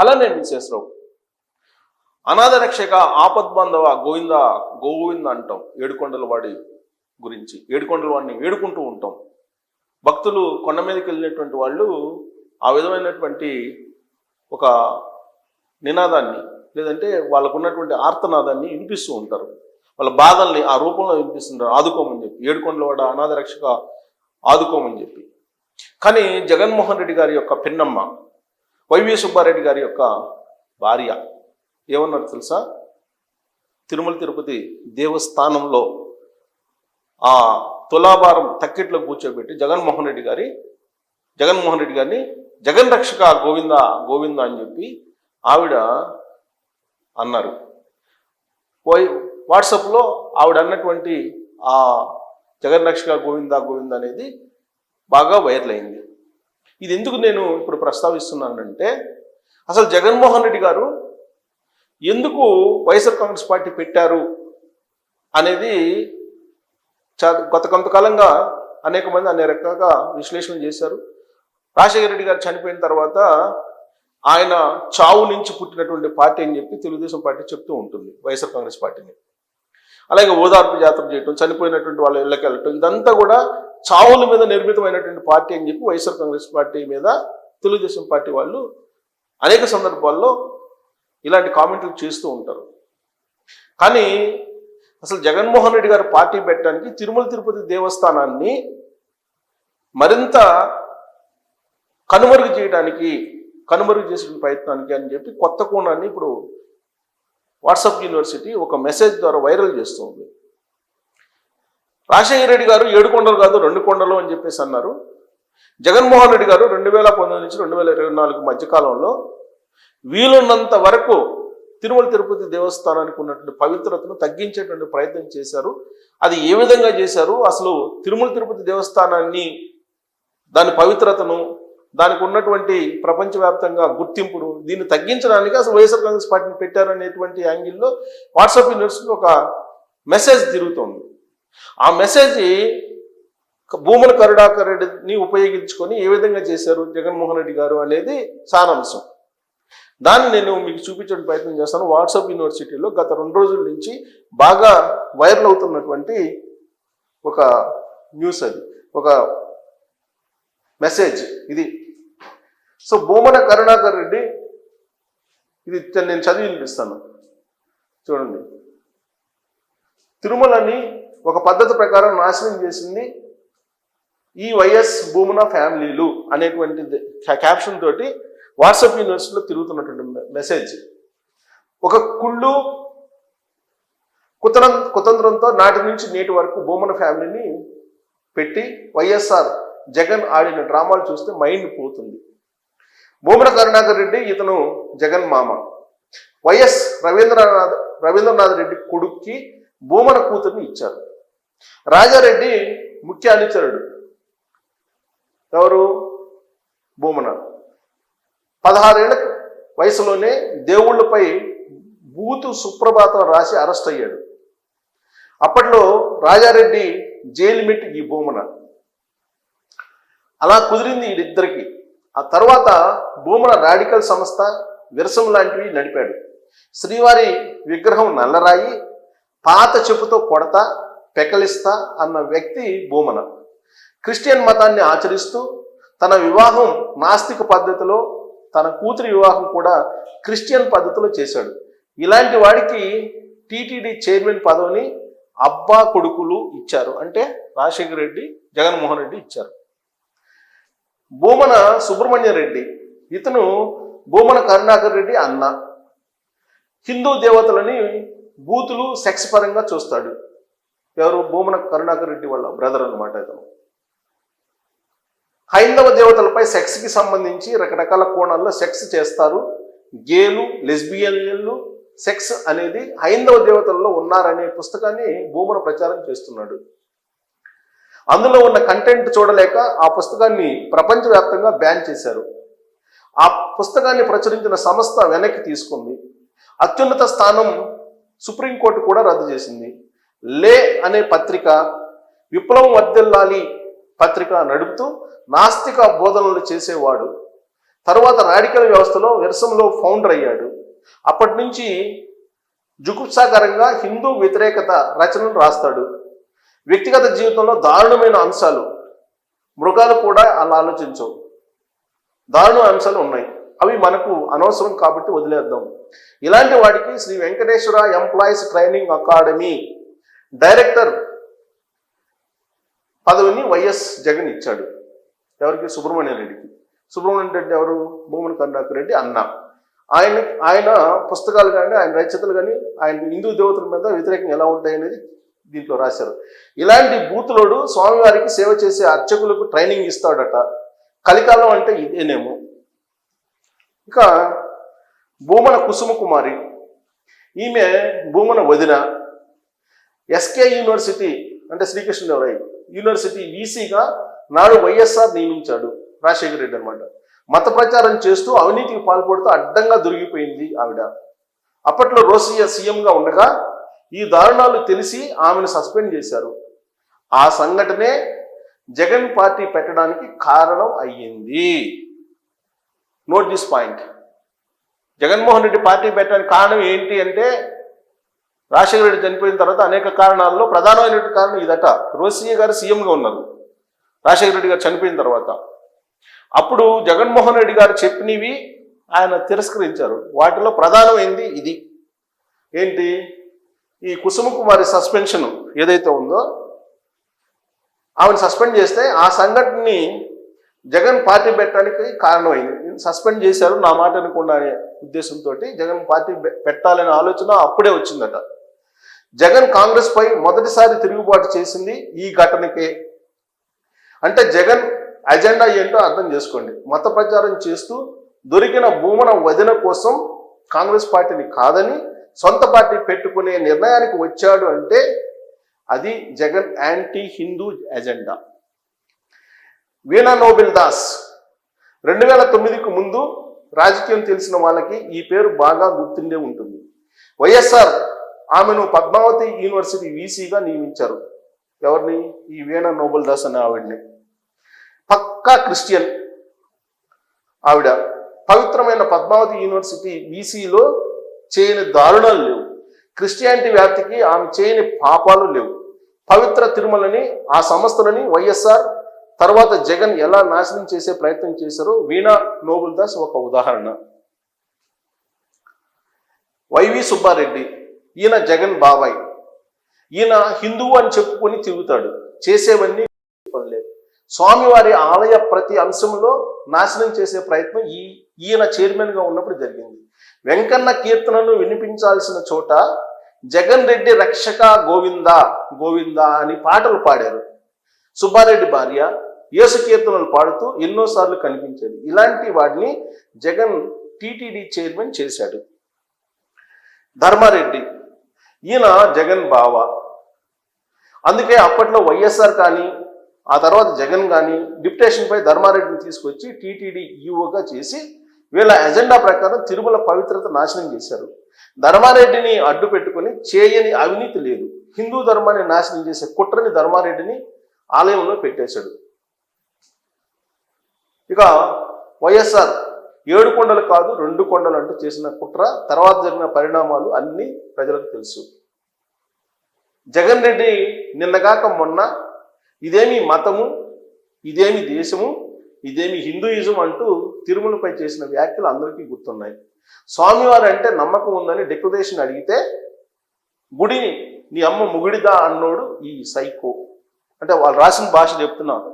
అలానే విశ్వేశ్వరరావు అనాథ రక్షక ఆపద్బాంధవ గోవింద గోవింద అంటాం. ఏడుకొండల వాడి గురించి ఏడుకొండల వాడిని వేడుకుంటూ ఉంటాం. భక్తులు కొండ మీదకి వెళ్ళినటువంటి వాళ్ళు ఆ విధమైనటువంటి ఒక నినాదాన్ని లేదంటే వాళ్ళకు ఉన్నటువంటి ఆర్తనాదాన్ని వినిపిస్తూ ఉంటారు. వాళ్ళ బాధల్ని ఆ రూపంలో వినిపిస్తుంటారు. ఆదుకోమని చెప్పి ఏడుకొండల వాడ అనాథ రక్షక ఆదుకోమని చెప్పి. కానీ జగన్మోహన్ రెడ్డి గారి యొక్క పిన్నమ్మ వైవి సుబ్బారెడ్డి గారి యొక్క భార్య. ఏమన్నారు తెలుసా? తిరుమల తిరుపతి దేవస్థానంలో ఆ తులాభారం తక్కిట్లో కూర్చోబెట్టి జగన్మోహన్ రెడ్డి గారి జగన్మోహన్ రెడ్డి గారిని జగన్ రక్షక గోవింద గోవింద అని చెప్పి ఆవిడ అన్నారు. పోయి వాట్సాప్లో ఆవిడ అన్నటువంటి ఆ జగన్ రక్షక గోవింద గోవింద అనేది బాగా వైరల్ అయింది. ఇది ఎందుకు నేను ఇప్పుడు ప్రస్తావిస్తున్నానంటే అసలు జగన్మోహన్ రెడ్డి గారు ఎందుకు వైఎస్ఆర్ కాంగ్రెస్ పార్టీ పెట్టారు అనేది గత కొంతకాలంగా అనేక మంది అనే రకాలుగా విశ్లేషణ చేశారు. రాజశేఖర రెడ్డి గారు చనిపోయిన తర్వాత ఆయన చావు నుంచి పుట్టినటువంటి పార్టీ అని చెప్పి తెలుగుదేశం పార్టీ చెప్తూ ఉంటుంది వైఎస్ఆర్ కాంగ్రెస్ పార్టీని. అలాగే ఓదార్పు జాతర చేయటం చనిపోయినటువంటి వాళ్ళ ఇళ్ళకి వెళ్ళటం ఇదంతా కూడా చావుల మీద నిర్మితమైనటువంటి పార్టీ అని చెప్పి వైఎస్ఆర్ కాంగ్రెస్ పార్టీ మీద తెలుగుదేశం పార్టీ వాళ్ళు అనేక సందర్భాల్లో ఇలాంటి కామెంట్లు చేస్తూ ఉంటారు. కానీ అసలు జగన్మోహన్ రెడ్డి గారు పార్టీ పెట్టడానికి తిరుమల తిరుపతి దేవస్థానాన్ని మరింత కనుమరుగు చేయడానికి కనుమరుగు చేసిన ప్రయత్నానికి అని చెప్పి కొత్త కోణాన్ని ఇప్పుడు వాట్సాప్ యూనివర్సిటీ ఒక మెసేజ్ ద్వారా వైరల్ చేస్తుంది. రాజశేఖర రెడ్డి గారు ఏడు కొండలు కాదు రెండు కొండలు అని చెప్పేసి అన్నారు. జగన్మోహన్ రెడ్డి గారు రెండు వేల పంతొమ్మిది నుంచి రెండు వేల ఇరవై నాలుగు మధ్యకాలంలో వీలున్నంత వరకు తిరుమల తిరుపతి దేవస్థానానికి ఉన్నటువంటి పవిత్రతను తగ్గించేటువంటి ప్రయత్నం చేశారు. అది ఏ విధంగా చేశారు? అసలు తిరుమల తిరుపతి దేవస్థానాన్ని దాని పవిత్రతను దానికి ఉన్నటువంటి ప్రపంచవ్యాప్తంగా గుర్తింపును దీన్ని తగ్గించడానికి అసలు వైఎస్ఆర్ కాంగ్రెస్ పార్టీని పెట్టారనేటువంటి యాంగిల్లో వాట్సాప్ యూనివర్సిటీలో ఒక మెసేజ్ తిరుగుతోంది. ఆ మెసేజ్ భూముల కరుడాకర్ రెడ్డిని ఉపయోగించుకొని ఏ విధంగా చేశారు జగన్మోహన్ రెడ్డి గారు అనేది సారాంశం. దాన్ని నేను మీకు చూపించడానికి ప్రయత్నం చేస్తాను. వాట్సాప్ యూనివర్సిటీలో గత రెండు రోజుల నుంచి బాగా వైరల్ అవుతున్నటువంటి ఒక న్యూస్ అది. ఒక మెసేజ్ ఇది. సో భూమన కరుణాకర్ రెడ్డి ఇది నేను చదివి వినిపిస్తాను. చూడండి. తిరుమలని ఒక పద్ధతి ప్రకారం నాశనం చేసింది ఈ వైఎస్ భూమన ఫ్యామిలీలు అనేటువంటి క్యాప్షన్ తోటి వాట్సాప్ యూనివర్సిటీలో తిరుగుతున్నటువంటి మెసేజ్. ఒక కుళ్ళు కుతరం కుతంత్రంతో నాటి నుంచి నేటి వరకు భూమన ఫ్యామిలీని పెట్టి వైఎస్ఆర్ జగన్ ఆడిన డ్రామాలు చూస్తే మైండ్ పోతుంది. భూమన కరుణాకర్ రెడ్డి ఇతను జగన్ మామ. వైఎస్ రవీంద్రనాథ్ రవీంద్రనాథ్ రెడ్డి కొడుక్కి భూమన కూతుర్ని ఇచ్చారు. రాజారెడ్డి ముఖ్య అనుచరుడు. ఎవరు? భూమన పదహారేళ్ళ వయసులోనే దేవుళ్ళపై బూతు సుప్రభాతం రాసి అరెస్ట్ అయ్యాడు. అప్పట్లో రాజారెడ్డి జైలు మెట్టి ఈ భూమన అలా కుదిరింది వీడిద్దరికీ ఆ తర్వాత భూముల రాడికల్ సంస్థ విరసం లాంటివి నడిపాడు. శ్రీవారి విగ్రహం నల్లరాయి పాత చెప్పుతో కొడతా పెకలిస్తా అన్న వ్యక్తి భూమన. క్రిస్టియన్ మతాన్ని ఆచరిస్తూ తన వివాహం నాస్తిక పద్ధతిలో తన కూతురి వివాహం కూడా క్రిస్టియన్ పద్ధతిలో చేశాడు. ఇలాంటి వాడికి టీటీడీ చైర్మన్ పదవిని అబ్బా కొడుకులు ఇచ్చారు. అంటే రాజశేఖర రెడ్డి జగన్మోహన్ రెడ్డి ఇచ్చారు. భూమన సుబ్రహ్మణ్య రెడ్డి. ఇతను భూమన కరుణాకర్ రెడ్డి అన్న. హిందూ దేవతలని బూతులు సెక్స్ పరంగా చూస్తాడు. ఎవరు? భూమన కరుణాకర్ రెడ్డి వాళ్ళ బ్రదర్ అన్నమాట ఇతను. హైందవ దేవతలపై సెక్స్కి సంబంధించి రకరకాల కోణాల్లో సెక్స్ చేస్తారు. గేలు లెస్బియన్లు సెక్స్ అనేది హైందవ దేవతల్లో ఉన్నారనే పుస్తకాన్ని భూమన ప్రచారం చేస్తున్నాడు. అందులో ఉన్న కంటెంట్ చూడలేక ఆ పుస్తకాన్ని ప్రపంచవ్యాప్తంగా బ్యాన్ చేశారు. ఆ పుస్తకాన్ని ప్రచురించిన సంస్థ వెనక్కి తీసుకుంది. అత్యున్నత స్థానం సుప్రీంకోర్టు కూడా రద్దు చేసింది. లే అనే పత్రిక విప్లవం వర్దిల్లాలి పత్రిక నడుపుతూ నాస్తిక బోధనలు చేసేవాడు. తర్వాత రాడికల్ వ్యవస్థలో విరసంలో ఫౌండర్ అయ్యాడు. అప్పటి నుంచి జుగుప్సాకరంగా హిందూ వ్యతిరేకత రచనలు రాస్తాడు. వ్యక్తిగత జీవితంలో దారుణమైన అంశాలు మృగాలు కూడా అలా ఆలోచించవు. దారుణ అంశాలు ఉన్నాయి. అవి మనకు అనవసరం కాబట్టి వదిలేద్దాం. ఇలాంటి వాడికి Sri Venkateswara employees training academy director పదవిని వైఎస్ జగన్ ఇచ్చాడు. ఎవరికి? సుబ్రహ్మణ్య రెడ్డికి. సుబ్రహ్మణ్యం రెడ్డి ఎవరు? భూమన్ కరుణాకర్ రెడ్డి అన్న. ఆయన ఆయన పుస్తకాలు కానీ ఆయన రచయితలు కానీ ఆయన హిందూ దేవతల మీద వ్యతిరేకంగా ఎలా ఉంటాయి అనేది దీంట్లో రాశారు. ఇలాంటి బూతులోడు స్వామివారికి సేవ చేసే అర్చకులకు ట్రైనింగ్ ఇస్తాడట. కలికాలం అంటే ఇదేనేమో. ఇక భూమన కుసుమ కుమారి. ఈమె భూమన వదిన. ఎస్కే యూనివర్సిటీ అంటే శ్రీకృష్ణదేవరాయ యూనివర్సిటీ వీసీగా నాడు వైఎస్ఆర్ నియమించాడు రాజశేఖర రెడ్డి అనమాట మత ప్రచారం చేస్తూ అవినీతికి పాల్పడుతూ అడ్డంగా దొరికిపోయింది ఆవిడ. అప్పట్లో రోసియా సీఎంగా ఉండగా ఈ దారుణాలు తెలిసి ఆమెను సస్పెండ్ చేశారు. ఆ సంఘటనే జగన్ పార్టీ పెట్టడానికి కారణం అయ్యింది. Note this point Jaganmohan Reddy party పెట్టడానికి కారణం ఏంటి అంటే రాజశేఖర రెడ్డి చనిపోయిన తర్వాత అనేక కారణాల్లో ప్రధానమైనటువంటి కారణం ఇదట. రోసియ గారు సీఎంగా ఉన్నారు. రాజశేఖర రెడ్డి గారు చనిపోయిన తర్వాత. అప్పుడు జగన్మోహన్ రెడ్డి గారు చెప్పినవి ఆయన తిరస్కరించారు. వాటిలో ప్రధానమైంది ఇది. ఏంటి? ఈ కుసుమ కుమారి సస్పెన్షన్ ఏదైతే ఉందో ఆమెను సస్పెండ్ చేస్తే ఆ సంఘటనని జగన్ పార్టీ పెట్టడానికి కారణమైంది. సస్పెండ్ చేశారు నా మాట అనుకున్న ఉద్దేశంతో జగన్ పార్టీ పెట్టాలనే ఆలోచన అప్పుడే వచ్చిందట. జగన్ కాంగ్రెస్ పై మొదటిసారి తిరుగుబాటు చేసింది ఈ ఘటనకే. అంటే జగన్ అజెండా ఏంటో అర్థం చేసుకోండి. మత ప్రచారం చేస్తూ దొరికిన భూమన వదిన కోసం కాంగ్రెస్ పార్టీని కాదని సొంత పార్టీ పెట్టుకునే నిర్ణయానికి వచ్చాడు అంటే అది Jagan anti Hindu agenda. Veena Nobel Das రెండు వేల తొమ్మిదికి ముందు రాజకీయం తెలిసిన వాళ్ళకి ఈ పేరు బాగా గుర్తుండే ఉంటుంది. వైఎస్ఆర్ ఆమెను పద్మావతి యూనివర్సిటీ వీసీగా నియమించారు. ఎవరిని? ఈ వీణా నోబెల్ దాస్ అనే ఆవిడని. పక్కా క్రిస్టియన్ ఆవిడ. పవిత్రమైన పద్మావతి యూనివర్సిటీ వీసీలో చేయని దారుణాలు లేవు. క్రిస్టియానిటీ వ్యాప్తికి ఆమె చేయని పాపాలు లేవు. పవిత్ర తిరుమలని ఆ సంస్థలని వైఎస్ఆర్ తర్వాత జగన్ ఎలా నాశనం చేసే ప్రయత్నం చేశారో వీణా నోబుల్ దాస్ ఒక ఉదాహరణ. వైవి సుబ్బారెడ్డి ఈయన జగన్ బాబాయ్. ఈయన హిందువు అని చెప్పుకొని తిరుగుతాడు. చేసేవన్నీ పనిలేదు స్వామివారి ఆలయ ప్రతి అంశంలో నాశనం చేసే ప్రయత్నం ఈ ఈయన చైర్మన్గా ఉన్నప్పుడు జరిగింది. వెంకన్న కీర్తనను వినిపించాల్సిన చోట జగన్ రెడ్డి రక్షక గోవింద గోవింద అని పాటలు పాడారు. సుబ్బారెడ్డి భార్య యేసు కీర్తనలు పాడుతూ ఎన్నోసార్లు కనిపించేది. ఇలాంటి వాడిని జగన్ టీటీడీ చైర్మన్ చేశాడు. ధర్మారెడ్డి ఈయన జగన్ బావ. అందుకే అప్పట్లో వైఎస్ఆర్ కానీ ఆ తర్వాత జగన్ కానీ డిప్యుటేషన్పై ధర్మారెడ్డిని తీసుకొచ్చి టీటీడీ ఈఓగా చేసి వీళ్ళ ఎజెండా ప్రకారం తిరుమల పవిత్రత నాశనం చేశారు. ధర్మారెడ్డిని అడ్డు పెట్టుకొని చేయని అవినీతి లేదు. హిందూ ధర్మాన్ని నాశనం చేసే కుట్రని ధర్మారెడ్డిని ఆలయంలో పెట్టేశాడు. ఇక వైఎస్ఆర్ ఏడు కొండలు కాదు రెండు కొండలు అంటూ చేసిన కుట్ర తర్వాత జరిగిన పరిణామాలు అన్నీ ప్రజలకు తెలుసు. జగన్ రెడ్డి నిన్నగాక మొన్న ఇదేమి మతము ఇదేమి దేశము ఇదేమి హిందూయిజం అంటూ తిరుమలపై చేసిన వ్యాఖ్యలు అందరికీ గుర్తున్నాయి. స్వామివారు అంటే నమ్మకం ఉందని డెక్లరేషన్ అడిగితే గుడిని నీ అమ్మ ముగుడిదా అన్నోడు ఈ సైకో. అంటే వాళ్ళు రాసిన భాష చెప్తున్నాను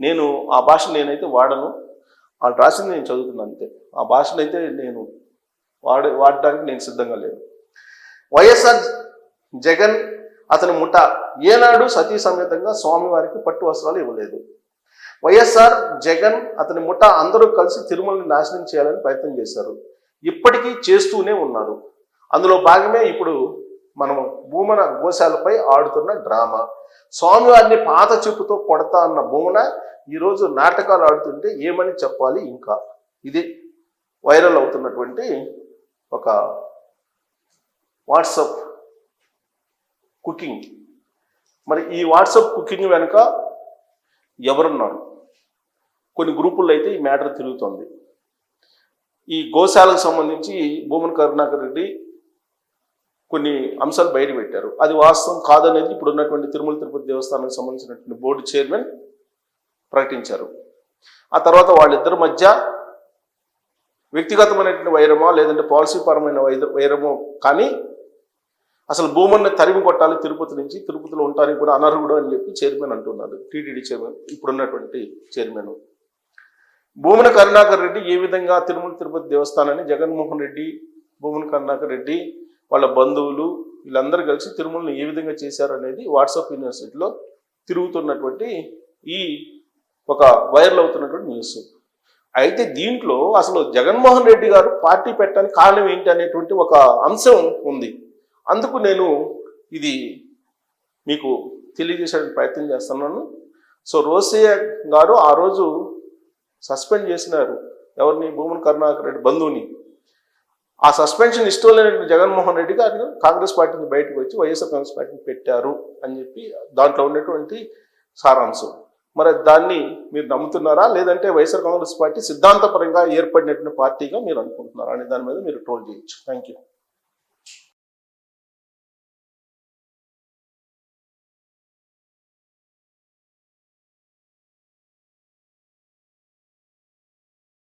నేను ఆ భాష నేనైతే వాడను వాళ్ళు రాసింది నేను చదువుతున్నాను అంతే. ఆ భాషను అయితే నేను వాడ వాడడానికి నేను సిద్ధంగా లేను. వైఎస్ఆర్ జగన్ అతని ముఠ ఏనాడు సతీ సమేతంగా స్వామివారికి పట్టు వస్త్రాలు ఇవ్వలేదు. వైఎస్ఆర్ జగన్ అతని ముఠ అందరూ కలిసి తిరుమలని నాశనం చేయాలని ప్రయత్నం చేశారు. ఇప్పటికీ చేస్తూనే ఉన్నారు. అందులో భాగమే ఇప్పుడు మనం భూమన గోశాలపై ఆడుతున్న డ్రామా. స్వామివారిని పాత చెప్పుతో కొడతా అన్న భూమన ఈరోజు నాటకాలు ఆడుతుంటే ఏమని చెప్పాలి ఇంకా? ఇది వైరల్ అవుతున్నటువంటి ఒక వాట్సప్ కుకింగ్. మరి ఈ వాట్సప్ కుకింగ్ వెనుక ఎవరున్నారు? కొన్ని గ్రూపుల్లో అయితే ఈ మ్యాటర్ తిరుగుతోంది. ఈ గోశాలకు సంబంధించి భూమన్ కరుణాకర్ రెడ్డి కొన్ని అంశాలు బయట పెట్టారు. అది వాస్తవం కాదనేది ఇప్పుడు ఉన్నటువంటి తిరుమల తిరుపతి దేవస్థానానికి సంబంధించినటువంటి బోర్డు చైర్మన్ ప్రకటించారు. ఆ తర్వాత వాళ్ళిద్దరి మధ్య వ్యక్తిగతమైనటువంటి వైరమో లేదంటే పాలసీ పరమైన వైరమో కానీ అసలు భూమన్న తరిమి కొట్టాలి తిరుపతి నుంచి తిరుపతిలో ఉండటానికి కూడా అనర్హుడు అని చెప్పి చైర్మన్ అంటున్నారు టీటీడీ చైర్మన్ ఇప్పుడున్నటువంటి చైర్మన్. భూమన కరుణాకర్ రెడ్డి ఏ విధంగా తిరుమల తిరుపతి దేవస్థానాన్ని జగన్మోహన్ రెడ్డి భూమన కరుణాకర్ రెడ్డి వాళ్ళ బంధువులు వీళ్ళందరూ కలిసి తిరుమలని ఏ విధంగా చేశారు అనేది వాట్సాప్ యూనివర్సిటీలో తిరుగుతున్నటువంటి ఈ ఒక వైరల్ అవుతున్నటువంటి న్యూస్. అయితే దీంట్లో అసలు జగన్మోహన్ రెడ్డి గారు పార్టీ పెట్టడానికి కారణం ఏంటి అనేటువంటి ఒక అంశం ఉంది. అందుకు నేను ఇది మీకు తెలియజేసే ప్రయత్నం చేస్తున్నాను. సో రోసయ్య గారు ఆ రోజు సస్పెండ్ చేసినారు. ఎవరిని? భూమన్ కరుణాకర్ రెడ్డి బంధువుని. ఆ సస్పెన్షన్ ఇష్టం లేని జగన్మోహన్ రెడ్డి గారు కాంగ్రెస్ పార్టీని బయటకు వచ్చి వైఎస్ఆర్ కాంగ్రెస్ పార్టీని పెట్టారు అని చెప్పి దాంట్లో ఉన్నటువంటి సారాంశం. మరి దాన్ని మీరు నమ్ముతున్నారా? లేదంటే వైఎస్ఆర్ కాంగ్రెస్ పార్టీ సిద్ధాంతపరంగా ఏర్పడినటువంటి పార్టీగా మీరు అనుకుంటున్నారా? అనే దాని మీద మీరు ట్రోల్ చేయొచ్చు. Thank you